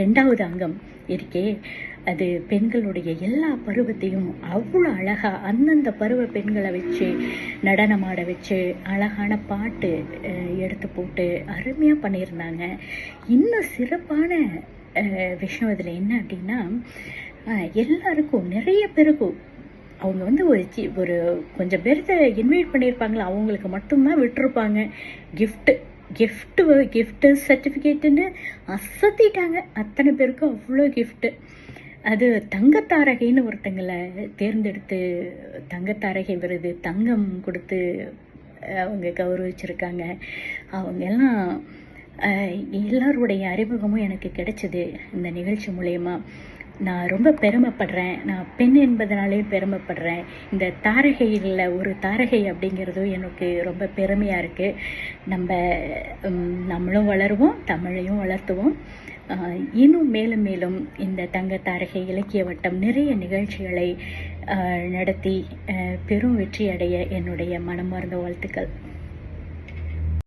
ரெண்டாவது அங்கம் இருக்கே. அது பெண்களுடைய எல்லா பருவத்தையும் அவ்வளோ அழகா அந்தந்த பருவ பெண்களை வச்சு நடனமாட வச்சு அழகான பாட்டு எடுத்து போட்டு அருமையாக பண்ணியிருந்தாங்க. இன்னும் சிறப்பான விஷயம் இதில் என்ன அப்படின்னா எல்லாருக்கும் நிறைய பேருக்கும் அவங்க வந்து ஒரு சி ஒரு கொஞ்சம் பேர்த்த இன்வைட் பண்ணியிருப்பாங்களா? அவங்களுக்கு மட்டும்தான் விட்டுருப்பாங்க. கிஃப்ட்டு கிஃப்ட்டு கிஃப்ட்டு சர்டிஃபிகேட்டுன்னு அசத்திட்டாங்க. அத்தனை பேருக்கும் அவ்வளோ கிஃப்ட்டு அது தங்கத்தாரகைன்னு ஒருத்தங்களை தேர்ந்தெடுத்து தங்கத்தாரகை விருது தங்கம் கொடுத்து அவங்க கௌரவிச்சிருக்காங்க. அவங்க எல்லாம் எல்லாருடைய அறிமுகமும் எனக்கு கிடைச்சது இந்த நிகழ்ச்சி மூலயமா. நான் ரொம்ப பெருமைப்படுறேன். நான் பெண் என்பதனாலேயும் பெருமைப்படுறேன். இந்த தாரகையில் ஒரு தாரகை அப்படிங்கிறதும் எனக்கு ரொம்ப பெருமையாக இருக்குது நம்ம நம்மளும் வளருவோம் தமிழையும் வளர்த்துவோம். இன்னும் மேலும் மேலும் இந்த தங்க தாரகை இலக்கிய வட்டம் நிறைய நிகழ்ச்சிகளை நடத்தி பெரும் வெற்றி அடைய என்னுடைய மனமார்ந்த வாழ்த்துக்கள்.